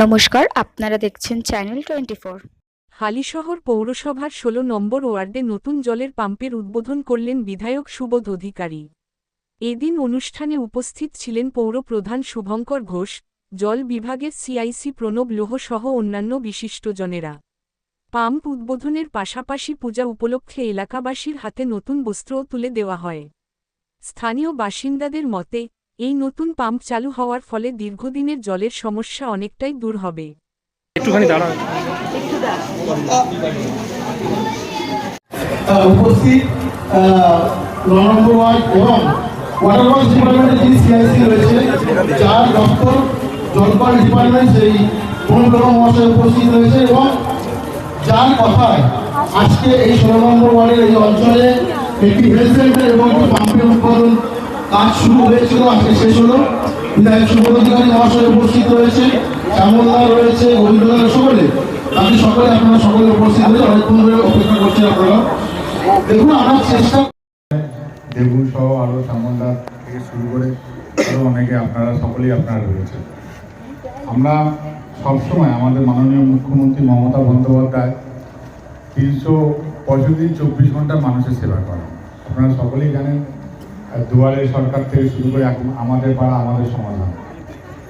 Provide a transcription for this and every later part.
নমস্কার, আপনারা দেখছেন চ্যানেল টোয়েন্টি ফোর হালিশহর পৌরসভার ষোলো নম্বর ওয়ার্ডে নতুন জলের পাম্পের উদ্বোধন করলেন বিধায়ক সুবোধ অধিকারী। এদিন অনুষ্ঠানে উপস্থিত ছিলেন পৌর প্রধান শুভঙ্কর ঘোষ, জল বিভাগের সিআইসি প্রণব লোহ সহ অন্যান্য বিশিষ্টজনেরা। পাম্প উদ্বোধনের পাশাপাশি পূজা উপলক্ষে এলাকাবাসীর হাতে নতুন বস্ত্রও তুলে দেওয়া হয়। স্থানীয় বাসিন্দাদের মতে এই নতুন পাম্প চালু হওয়ার ফলে দীর্ঘদিনের জলের সমস্যা অনেকটাই দূর হবে। একটুখানি দাঁড়ান উপস্থিত ন নম্বর ওয়ার্ড এবং ওয়াটার ওয়ার্কস ডিপার্টমেন্টের যিনি সিআইসি রয়েছে যার দপ্তর জলপাই ডিপার্টমেন্ট সেই অনুপ্রভ মহাশয় উপস্থিত রয়েছে এবং যার কথায় আজকে এই ষোলো নম্বর ওয়ার্ডের এই অঞ্চলে একটি হেলথ সেন্টার এবং একটি পাম্পের উৎপাদন কাজ শুরু হয়েছিল, আজকে শেষ হলো। বিধায়ক সুবোধ অধিকারী মহাশয় উপস্থিত রয়েছে, শ্যামলদা রয়েছে গোবিন্দদা সকলে। বাকি সকলে আপনারা সকলে উপস্থিত হয়েছে অনেকক্ষণ ধরে অপেক্ষা করছেন আপনারা। দেখুন, আমরা চেষ্টা দেবু সহ আরও সামন্দা থেকে শুরু করে আরও অনেকে আপনারা, সকলেই আপনারা রয়েছেন। আমরা সবসময় আমাদের মাননীয় মুখ্যমন্ত্রী মমতা বন্দ্যোপাধ্যায় তিনশো পঁয়ষট্টি চব্বিশ ঘণ্টা মানুষের সেবা করেন। আপনারা সকলেই জানেন দুয়ারে সরকার থেকে শুরু করে এখন আমাদের পাড়া আমাদের সমাধান।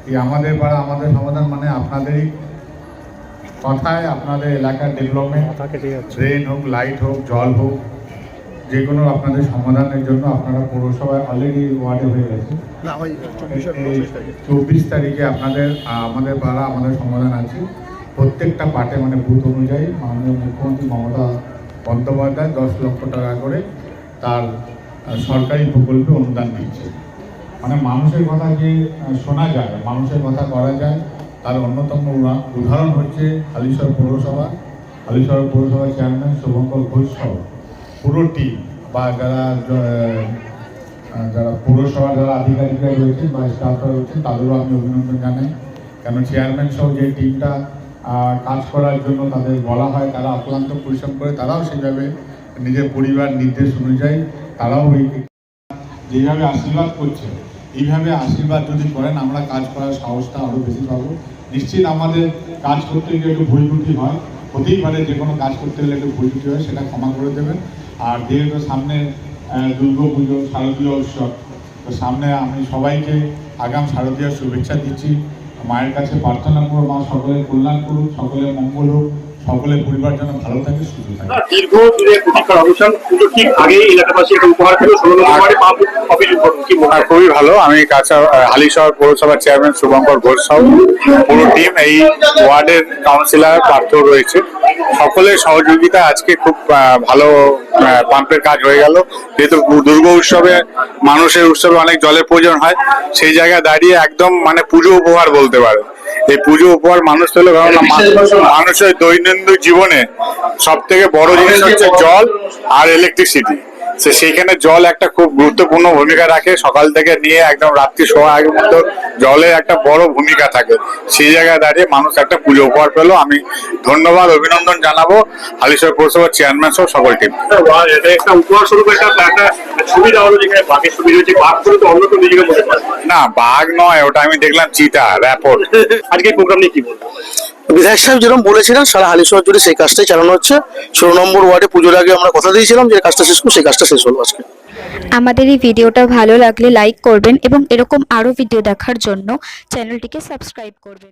এই আমাদের পাড়া আমাদের সমাধান মানে আপনাদেরই কথায় আপনাদের এলাকার ডেভেলপমেন্ট ড্রেন হোক লাইট হোক জল হোক যে কোনো আপনাদের সমাধানের জন্য আপনারা পৌরসভায় অলরেডি ওয়ার্ডে হয়ে গেছে চব্বিশ তারিখে। আপনাদের আমাদের পাড়া আমাদের সমাধান আছে। প্রত্যেকটা পার্টে মানে বুথ অনুযায়ী মাননীয় মুখ্যমন্ত্রী মমতা বন্দ্যোপাধ্যায় দশ লক্ষ টাকা করে তার সরকারি প্রকল্পে অনুদান দিচ্ছে। মানে মানুষের কথা যে শোনা যায়, মানুষের কথা করা যায়, তার অন্যতম উদাহরণ হচ্ছে হালিশহর পৌরসভা। হালিশহর পৌরসভার চেয়ারম্যান শুভঙ্কর ঘোষ সহ পুরো টিম বা যারা যারা পৌরসভার যারা আধিকারিকরা রয়েছেন বা স্টাফরা রয়েছেন, তাদেরও আমি অভিনন্দন জানাই। কেন চেয়ারম্যান সহ যে টিমটা কাজ করার জন্য তাদের বলা হয়, তারা অক্লান্ত পরিশ্রম করে, তারাও সেভাবে নিজের পরিবার নির্দেশ অনুযায়ী তারাও যেভাবে আশীর্বাদ করছে, এইভাবে আশীর্বাদ যদি করেন, আমরা কাজ করার সাহসটা আরও বেশি পাবো। নিশ্চিত আমাদের কাজ করতে গিয়ে একটু ভুল ত্রুটি হয়, হতেই পারে যে কোনো কাজ করতে গেলে একটু ভুল ত্রুটি হয়, সেটা ক্ষমা করে দেবেন। আর যেহেতু সামনে দুর্গা পুজো, শারদীয় উৎসব, তো সামনে আমি সবাইকে আগাম শারদীয় শুভেচ্ছা দিচ্ছি। মায়ের কাছে প্রার্থনা করো মা সকলের কল্যাণ করুক, সকলের মঙ্গল হোক। সকলের পরিবার যেন ভালো থাকে সুস্থ থাকে। দীর্ঘ দিনের প্রতীক্ষার অবসান কিন্তু ঠিক আগেই এলাকাবাসী একটা উপহার পেল ষোলো নম্বরে পাম্প অফিস। কি মনে খুবই ভালো আমি কাছা হালিশহর পৌরসভার চেয়ারম্যান শুভঙ্কর ঘোষ সহ পুরো টিম এই ওয়ার্ডের কাউন্সিলর পার্থ রয়েছে। সকলের সহযোগিতা আজকে খুব ভালো পাম্পের কাজ হয়ে গেল। যেহেতু দুর্গা উৎসবে মানুষের উৎসবে অনেক জলের প্রয়োজন হয় সেই জায়গায় দাঁড়িয়ে একদম মানে পুজো উপহার বলতে পারে এই পুজো উপহার মানুষ তো কারণ মানুষের দৈনন্দিন জীবনে সব থেকে বড় জিনিস হচ্ছে জল আর ইলেকট্রিসিটি সেইখানে জল একটা খুব গুরুত্বপূর্ণ ভূমিকা রাখে। সকাল থেকে নিয়ে একদম রাত্রি শোয়া আগে মতো জলের একটা বড় ভূমিকা থাকে। সেই জায়গায় দাঁড়িয়ে মানুষ একটা পুজো উপহার পেল। আমি ধন্যবাদ অভিনন্দন জানাব। হালিশহর পৌরসভার চেয়ারম্যান সহ সকল টিম না বাঘ নয় ওটা আমি দেখলাম চিতা র্যাপোর্ট আজকে প্রোগ্রাম নিয়ে কি বলব? বিধায়ক সাহেব যেরকম বলেছিলেন, সারা হালিশহর জুড়ে সেই কাজটাই চালানো হচ্ছে। ষোলো নম্বর ওয়ার্ডে পুজোর আগে আমরা কথা দিয়েছিলাম যে কাজটা শেষ করব, সেই কাজটা শেষ হলো আজকে। আমাদের এই ভিডিওটা ভালো লাগলে লাইক করবেন এবং এরকম আরও ভিডিও দেখার জন্য চ্যানেলটিকে সাবস্ক্রাইব করবেন।